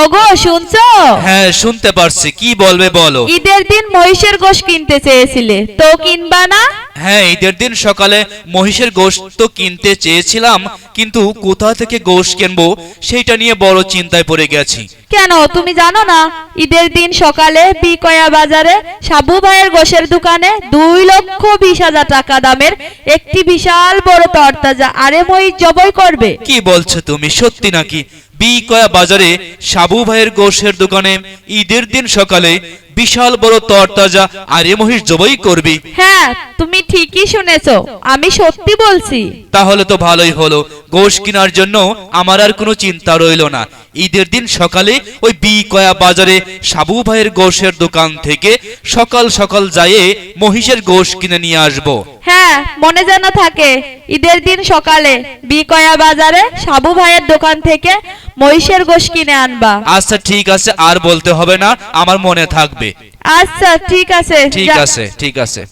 ওগো শুনছো? হ্যাঁ শুনতে পারছি। কি বলবে বলো? ঈদের দিন মহিষের গোশ কিনতে চেয়েছিলে। তো কিনবা না? হ্যাঁ ঈদের দিন সকালে মহিষের গোশ তো কিনতে চেয়েছিলাম কিন্তু কোথা থেকে গোশ কিনবো সেটা নিয়ে বড় চিন্তায় পড়ে গেছি। কেন? তুমি জানো না? ঈদের দিন সকালে বিকয়া বাজারে সাবু ভাইয়ের গোশের দোকানে দুই লক্ষ বিশ হাজার টাকা দামের একটি বিশাল বড় তরতাজা আরে মই জবই করবে। কি বলছো তুমি? সত্যি নাকি? বিকয়া বাজারে সাবু ভাইয়ের গোশের দোকানে ঈদের দিন সকালে বিশাল বড় তরতাজা আর এ মহিষ জবই করবি। হ্যাঁ তুমি ঠিকই শুনেছো আমি সত্যি বলছি। তাহলে তো ভালোই হলো। গোশ কেনার জন্য আমার আর কোনো চিন্তা রইল না। ঈদের দিন সকালে ওই বি কয়া বাজারে সাবু ভাইয়ের গোশের দোকান থেকে সকাল সকাল যাইয়ে মহিষের গোশ কিনে নিয়ে আসব। হ্যাঁ মনে যেন থাকে ঈদের দিন সকালে বিকয়া বাজারে সাবু ভাইয়ের দোকান থেকে মহিষের গোশ কিনে আনবা। আচ্ছা ঠিক আছে আর বলতে হবে না আমার মনে থাকবে। আচ্ছা ঠিক আছে ঠিক আছে ঠিক আছে।